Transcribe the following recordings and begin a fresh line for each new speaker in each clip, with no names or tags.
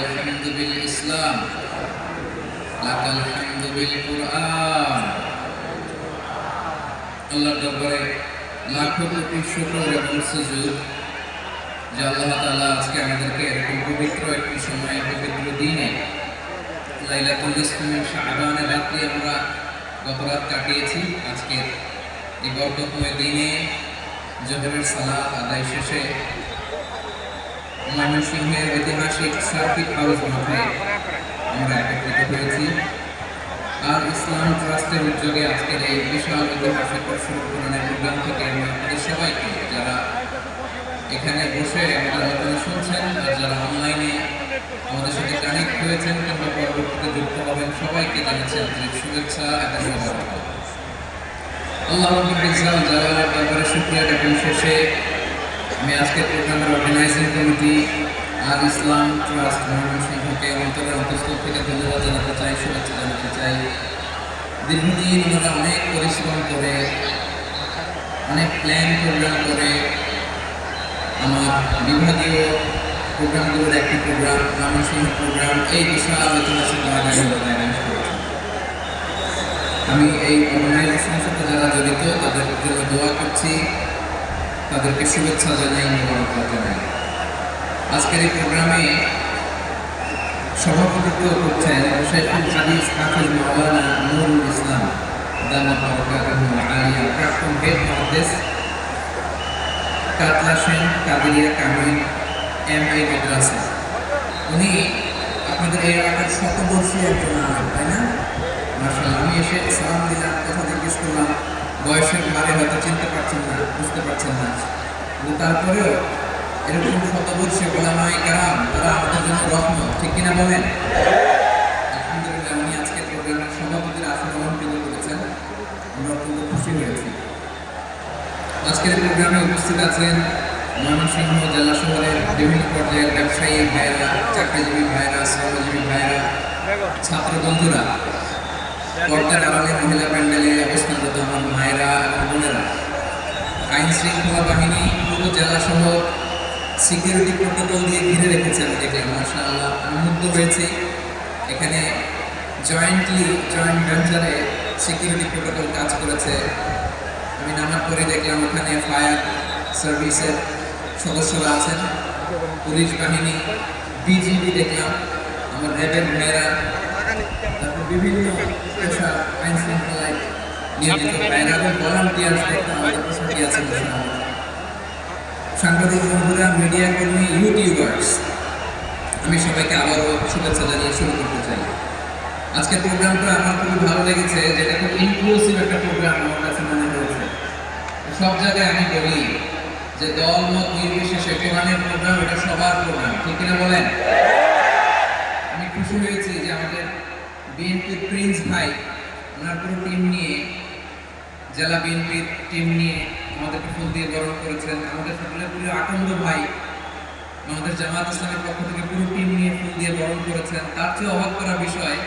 الحمد بالإسلام لك الحمد بالقرآن আল্লাহ দরবারে লাখো কোটি শুকর এবং সুযোগ যে আল্লাহ তাআলা আজকে আমাদেরকে এরকম পবিত্র একটি সময় পবিত্র দিনে লাইলাতুল ইসলামের শাহবানের রাত্রি আমরা গত রাত কাটিয়েছি আজকে এই বরকতময় দিনে জোহরের সালাত আদায় শেষে ময়মনসিংহের ঐতিহাসিক সার্কিট হাউস মাঠে আমরা একত্রিত হয়েছি আর ইসলাম ট্রাস্টের উদ্যোগে আজকের এই বিশাল ঐতিহাসিক পরশুরানের প্রোগ্রাম থেকে আমি আপনাদের সবাইকে, যারা এখানে বসে আমাদের আলোচনা শুনছেন আর যারা অনলাইনে আমাদের সাথে কানেক্ট হয়েছেন কিংবা পরবর্তীতে যুক্ত হবেন সবাইকে জানাচ্ছি আন্তরিক শুভেচ্ছা এবং। আল্লাহ ওয়াল জালালের দরবারে শুকরিয়া জ্ঞাপন শেষে আমি আজকের প্রোগ্রামের অর্গানাইজিং কমিটি আর ইসলাম ট্রাস্ট ময়মনসিংহকে অন্তরের অন্তঃস্থল থেকে ধন্যবাদ জানাতে চাই, শুভেচ্ছা জানাতে চাই। দীর্ঘদিন ওনারা অনেক পরিশ্রম করে, অনেক প্ল্যান প্রোগ্রাম করে, আমার বিভাগীয় প্রোগ্রামগুলোর একটি প্রোগ্রাম ময়মনসিংহ প্রোগ্রাম এই বাগানে অর্গানাইজ করেছে আমি এই অর্গানাইজেশনের সাথে যারা জড়িত, তাদের জন্য দোয়া করছি। তাদেরকে শুভেচ্ছা জানাই মোবারকবাদ জানাই। আজকের এই প্রোগ্রামে সভাপতিত্ব করছেন শেখুল হাদিস হাফিজ মাওলানা নুরুল ইসলাম উনি আপনাদের একজন তাই না? মার্শাল আমি এসে সালাম দিলাম, কথা জিজ্ঞেস করলাম বয়সের ভারে হয়তো চিনতে পারছেন না, বুঝতে পারছেন না। কিন্তু তারপরেও এরকম শতবর্ষী গোলামাই কারাম, তারা আমাদের জন্য রত্ন ঠিক কিনা বলেন? আলহামদুলিল্লাহ, উনি আজকে প্রোগ্রামের সভাপতির করেছেন। আমরা অত্যন্ত খুশি হয়েছি। আজকের প্রোগ্রামে উপস্থিত আছেন ময়মনসিংহ জেলা শহরের বিভিন্ন পর্যায়ের ব্যবসায়ী ভাইয়েরা, চাকরিজীবী ভাইয়েরা, শ্রমজীবী ভাইয়েরা ছাত্র বন্ধুরা পর্দার আড়ালে মহিলা প্যান্ডেলে অবস্থানরত আমার আইন শৃঙ্খলা বাহিনী পুরো জেলা সহ সিকিউরিটি প্রোটোকল দিয়ে ঘিরে রেখেছে আমি দেখলাম মাশাআল্লাহ আমি মুগ্ধ হয়েছি। এখানে জয়েন্টলি জয়েন্ট ভেঞ্চারে সিকিউরিটি প্রোটোকল কাজ করেছে। আমি নামার পরে দেখলাম, ওখানে ফায়ার সার্ভিসের সদস্যরা আছেন। পুলিশ বাহিনী বিজিবি দেখলাম। আমার র্যাবের মেয়েরা তারপর বিভিন্ন পেশা আইন শৃঙ্খলায় সাংবাদিক বন্ধুরা মিডিয়া কর্মী ইউটিউবার্স আমি সবাইকে আবারও শুভেচ্ছা জানিয়ে শুরু করতে চাই। আজকের প্রোগ্রামটা আমার খুবই ভালো লেগেছে, যেটা খুব ইনক্লুসিভ একটা প্রোগ্রাম আমার কাছে মনে হয়েছে। সব জায়গায় আমি বলি যে দল, মত নির্বিশেষে কোরআনের প্রোগ্রাম এটা সবার প্রোগ্রাম ঠিক কিনা বলেন? আমি খুশি হয়েছি যে আমাদের বিএনপির প্রিন্স ভাই, ওনার পুরো টিম নিয়ে জেলা বিএনপির টিম নিয়ে আমাদেরকে ফুল দিয়ে বরণ করেছেন। আমাদের সকলের প্রিয় আকন্দ ভাই আমাদের জামাত ইসলামের পক্ষ থেকে পুরো টিম নিয়ে ফুল দিয়ে বরণ করেছেন। তার চেয়ে অবাক করা বিষয়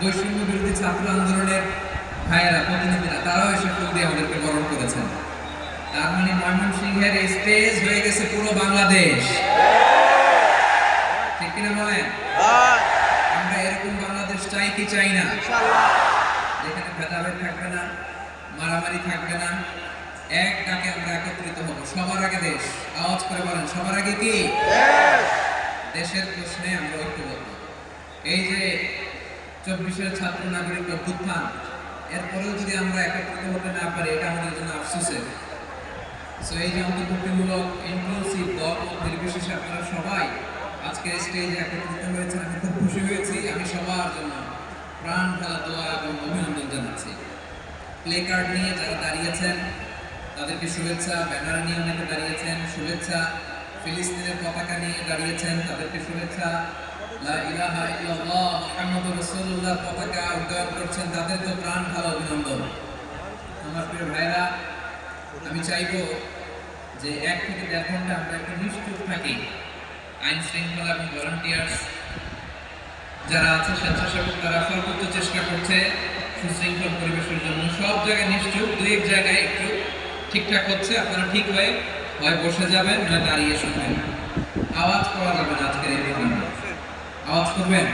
বৈষম্য বিরোধী ছাত্র আন্দোলনের ভাইয়েরা প্রতিনিধিরা তারাও এসে ফুল দিয়ে আমাদেরকে বরণ করেছেন। তার মানে ময়মনসিংহের স্টেজ হয়ে গেছে পুরো বাংলাদেশ। ঠিক কিনা বলেন? আমরা এরকম বাংলাদেশ চাই কি চাই না? যেখানে ভেদাভেদ থাকবে না মারামারি থাকবে না। এক ডাকে আমরা একত্রিত হব। সবার আগে দেশ। আওয়াজ করে বলেন সবার আগে কি? দেশের প্রশ্নে আমরা ঐক্যবদ্ধ। এই যে চব্বিশের ছাত্র নাগরিক অভ্যুত্থান এরপরেও যদি আমরা একত্রিত হতে না পারি এটা আমাদের জন্য আফসোসের। সো এই যে অন্তর্ভুক্তিমূলক ইনক্লুসিভ দল ও নির্বিশেষে আপনারা সবাই আজকে স্টেজে একত্রিত হয়েছেন। আমি খুব খুশি হয়েছি। আমি সবার জন্য প্রাণ ঢালা দোয়া প্লে কার্ড নিয়ে যারা দাঁড়িয়েছেন, তাদেরকে শুভেচ্ছা, ব্যানার নিয়ে অনেকে দাঁড়িয়েছেন, শুভেচ্ছা, ফিলিস্তিনের পতাকা নিয়ে দাঁড়িয়েছেন, তাদেরকে শুভেচ্ছা। পতাকা উড্ডয়ন করছেন, তাদের তো প্রাণ ঢালা অভিনন্দন। আমার প্রিয় ভাইরা আমি চাইব যে এক থেকে দেড় ঘণ্টা আমরা একটু নিশ্চুপ থাকি। আইন শৃঙ্খলা এবং ভলান্টিয়ার্স যারা আছে, স্বেচ্ছাসেবক, তারা সর্বোচ্চ চেষ্টা করছে। সুশৃঙ্খল পরিবেশের জন্য সব জায়গায় নিশ্চুপ দুই এক জায়গায় একটু ঠিকঠাক হচ্ছে আপনারা ঠিক হয়ে হয় বসে যাবেন না দাঁড়িয়ে শুনবেন। আওয়াজ করা যাবে না আজকের এই প্রোগ্রামে আওয়াজ করবেন?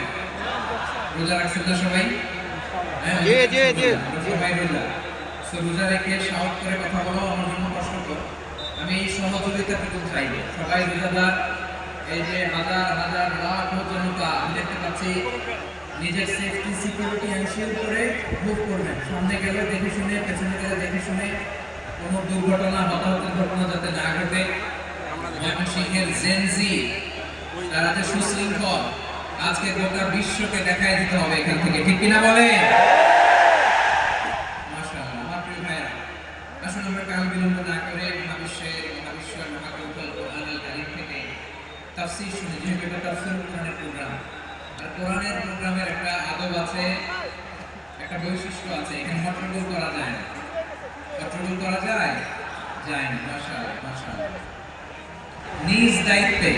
রোজা রাখছেন না সবাই? হ্যাঁ। সবাই রোজা। রেখে সাহস করে কথা বলা আমার জন্য কষ্টকর। আমি এই সহযোগিতাটুকু চাই সবাই রোজাদার এই যে হাজার হাজার লাখ জনতা আমি দেখতে পাচ্ছি নিজের সেফটি সিকিউরিটি এনশিওর করে মুভ করবেন। সামনে গেলে দেখে শুনে, পেছনে গেলে দেখে শুনে কোনো দুর্ঘটনা, হতাহতের ঘটনা যাতে না ঘটে, ময়মনসিংহের জেনজি তারা যে সুশৃঙ্খল। আজকে গোটা বিশ্বকে দেখায় দিতে হবে এখান থেকে। ঠিক কিনা বলে মাশাআল্লাহ আমার প্রিয় ভাইরা আসুন আমরা কাল বিলম্ব না করে মহাবিশ্বের মহাবিশ্বের মহাগ্রন্থ কোরআনুল কারীম থেকে তাফসীর শুনি যেহেতু এটা তাফসীর কোরআনের প্রোগ্রাম আর কোরআনের প্রোগ্রামের একটা আদব আছে, একটা বৈশিষ্ট্য আছে, এখানে হট্টগোল করা যায় না। হট্টগোল করা যায়? যায় না, মাশাআল্লাহ মাশাআল্লাহ। নিজ দায়িত্বে